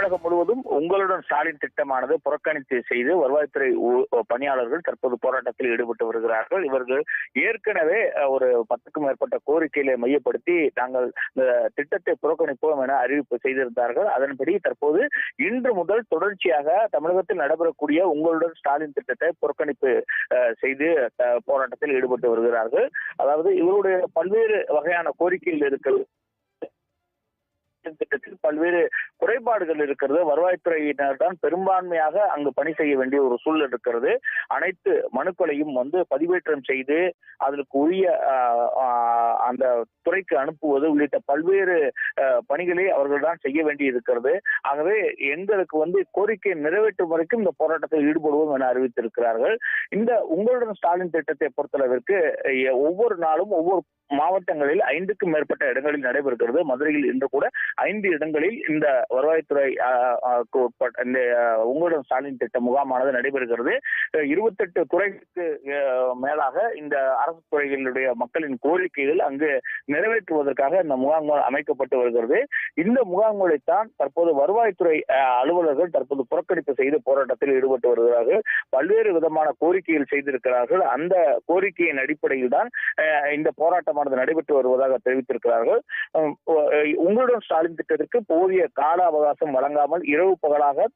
தமிழகம் முழுவதும் உங்களுடன் ஸ்டாலின் திட்டமானது புறக்கணித்து செய்து வருவாய்த்துறை பணியாளர்கள் தற்போது போராட்டத்தில் ஈடுபட்டு வருகிறார்கள். இவர்கள் ஏற்கனவே ஒரு பத்துக்கும் மேற்பட்ட கோரிக்கைகளை மையப்படுத்தி நாங்கள் இந்த திட்டத்தை புறக்கணிப்போம் என அறிவிப்பு செய்திருந்தார்கள். அதன்படி தற்போது இன்று முதல் தொடர்ச்சியாக தமிழகத்தில் நடைபெறக்கூடிய உங்களுடன் ஸ்டாலின் திட்டத்தை புறக்கணிப்பு செய்து போராட்டத்தில் ஈடுபட்டு வருகிறார்கள். அதாவது இவருடைய பல்வேறு வகையான கோரிக்கைகள் இருக்கிறது. திட்டத்தில் பல்வேறு குறைபாடுகள் இருக்கிறது. வருவாய்த்துறையினர் தான் பெரும்பான்மையாக அங்கு பணி செய்ய வேண்டிய ஒரு சூழல் இருக்கிறது. அனைத்து மனுக்களையும் வந்து பதிவேற்றம் செய்து அதற்கு உரிய ஆஹ், அந்த துறைக்கு அனுப்புவது உள்ளிட்ட பல்வேறு பணிகளை அவர்கள் தான் செய்ய வேண்டி இருக்கிறது ஆகவே எங்களுக்கு வந்து கோரிக்கை நிறைவேற்றும் வரைக்கும் இந்த போராட்டத்தில் ஈடுபடுவோம் என அறிவித்திருக்கிறார்கள். இந்த உங்களுடன் ஸ்டாலின் திட்டத்தை பொறுத்தளவிற்கு ஒவ்வொரு நாளும் ஒவ்வொரு மாவட்டங்களில் ஐந்துக்கும் மேற்பட்ட இடங்களில் நடைபெறுகிறது. மதுரையில் இன்று கூட ஐந்து இடங்களில் இந்த வருவாய்த்துறை உட்பட்ட இந்த ஆஹ், உங்களுடன் ஸ்டாலின் திட்ட முகாமானது நடைபெறுகிறது. இருபத்தெட்டு துறைக்கு மேலாக இந்த அரசு துறைகளுடைய மக்களின் கோரிக்கைகள் அங்கு நிறைவேற்றுவதற்காக இந்த முகாம்கள் அமைக்கப்பட்டு வருகிறது. இந்த முகாம்களைத்தான் தற்போது வருவாய்த்துறை அலுவலர்கள் தற்போது புறக்கணிப்பு செய்து போராட்டத்தில் ஈடுபட்டு வருகிறார்கள். பல்வேறு விதமான கோரிக்கைகள் செய்திருக்கிறார்கள். அந்த கோரிக்கையின் அடிப்படையில் தான் இந்த போராட்டமானது நடைபெற்று வருவதாக தெரிவித்திருக்கிறார்கள். உங்களுடன் ஸ்டாலின் திட்டத்திற்கு போதிய கால அவகாசம் வழங்காமல் இரவு பகலாக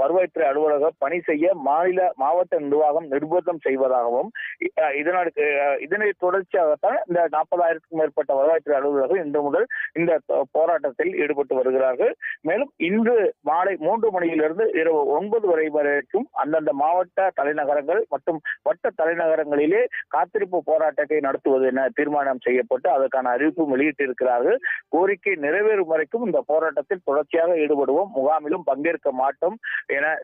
வருவாய்த்துறை அலுவலகம் பணி செய்ய மாநில மாவட்ட நிர்வாகம் நிர்பந்தம் செய்வதாகவும் இதனால் இதனை தொடர்ச்சியாகத்தான் இந்த நாற்பதாயிரத்துக்கும் மேற்பட்ட வருவாய்த்துறை அலுவலர்கள் இன்று முதல் இந்த போராட்டத்தில் ஈடுபட்டு வருகிறார்கள். மேலும் இன்று மாலை மூன்று மணியிலிருந்து இரவு ஒன்பது வரை வரைக்கும் அந்தந்த மாவட்ட தலைநகரங்கள் மற்றும் வட்ட தலைநகரங்களிலே காத்திருப்பு போராட்டத்தை நடத்துவது என தீர்மானம் செய்யப்பட்டு அதற்கான அறிவிப்பு வெளியிட்டிருக்கிறார்கள். கோரிக்கை நிறைவேறும் வரைக்கும் இந்த போராட்டத்தில் தொடர்ச்சியாக ஈடுபடுவோம். முகாமிலும் பங்கேற்க மாட்டோம் என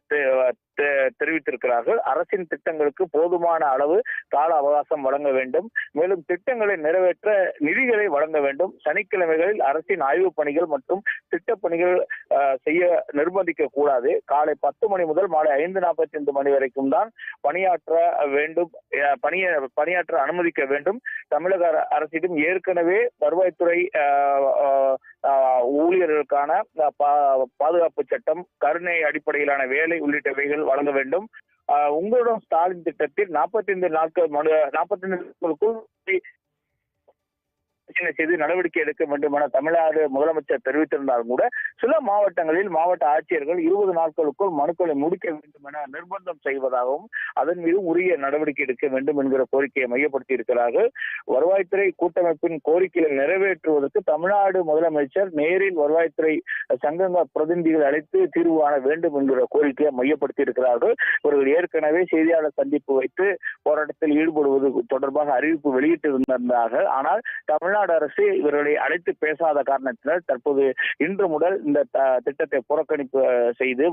தெ- தெரிவித்திருக்கிறார்கள் அரசின் திட்டங்களுக்கு போதுமான அளவு கால அவகாசம் வழங்க வேண்டும். மேலும் திட்டங்களை நிறைவேற்ற நிதிகளை வழங்க வேண்டும். சனிக்கிழமைகளில் அரசின் ஆய்வுப் பணிகள் மற்றும் திட்டப்பணிகள் செய்ய நிர்பந்திக்க கூடாது. காலை பத்து மணி முதல் மாலை ஐந்து நாற்பத்தி ஐந்து மணி வரைக்கும் தான் பணியாற்ற வேண்டும். பணிய பணியாற்ற அனுமதிக்க வேண்டும். தமிழக அர- அரசிடம் ஏற்கனவே வருவாய்த்துறை அஹ், ஊழியர்களுக்கான பா- பாதுகாப்பு சட்டம் கருணை அடிப்படையிலான வேலை உள்ளிட்டவைகள் வழங்க வேண்டும். உங்களுடன் ஸ்டாலின் திட்டத்தில் நாற்பத்தி ஐந்து நாட்கள் மனு நாற்பத்தி ஐந்து நாட்களுக்குள் பிரச்சனை செய்து நடவடிக்கை எடுக்க வேண்டும் என தமிழ்நாடு முதலமைச்சர் தெரிவித்திருந்தாலும் கூட சில மாவட்டங்களில் மாவட்ட ஆட்சியர்கள் இருபது நாட்களுக்குள் மனுக்களை முடிக்க வேண்டும் என நிர்பந்தம் செய்வதாகவும் அதன் மீது உரிய நடவடிக்கை எடுக்க வேண்டும் என்கிற கோரிக்கையை மையப்படுத்தி இருக்கிறார்கள். வருவாய்த்துறை கூட்டமைப்பின் கோரிக்கையை நிறைவேற்றுவதற்கு தமிழ்நாடு முதலமைச்சர் நேரில் வருவாய்த்துறை சங்கங்க பிரதிநிதிகள் அழைத்து தீர்வு காண வேண்டும் என்கிற கோரிக்கையை மையப்படுத்தி இருக்கிறார்கள். இவர்கள் ஏற்கனவே செய்தியாளர் சந்திப்பு வைத்து போராட்டத்தில் ஈடுபடுவது தொடர்பாக அறிவிப்பு வெளியிட்டிருந்தார்கள் ஆனால் தமிழ் தமிழ்நாடு அரசு இவர்களை அழைத்து பேசாத காரணத்தினால் தற்போது இன்று முதல் இந்த த- திட்டத்தை புறக்கணிப்பு செய்து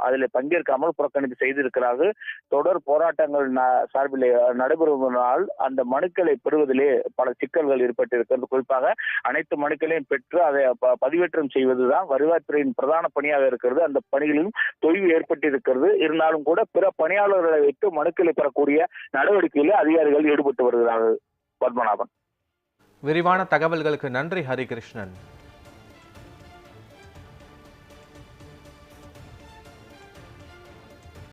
அதில் பங்கேற்காமல் புறக்கணிப்பு செய்திருக்கிறார்கள். தொடர் போராட்டங்கள் சார்பில் நடைபெறுவதனால் அந்த மனுக்களை பெறுவதிலே பல சிக்கல்கள் ஏற்பட்டிருக்கிறது. குறிப்பாக அனைத்து மனுக்களையும் பெற்று அதை பதிவேற்றம் செய்வதுதான் வருவாய்த்துறையின் பிரதான பணியாக இருக்கிறது. அந்த பணிகளிலும் தொய்வு ஏற்பட்டிருக்கிறது. இருந்தாலும் கூட பிற பணியாளர்களை வைத்து மனுக்களை பெறக்கூடிய நடவடிக்கையில் அதிகாரிகள் ஈடுபட்டு வருகிறார்கள். பத்மநாபன். விரிவான தகவல்களுக்கு நன்றி ஹரிகிருஷ்ணன்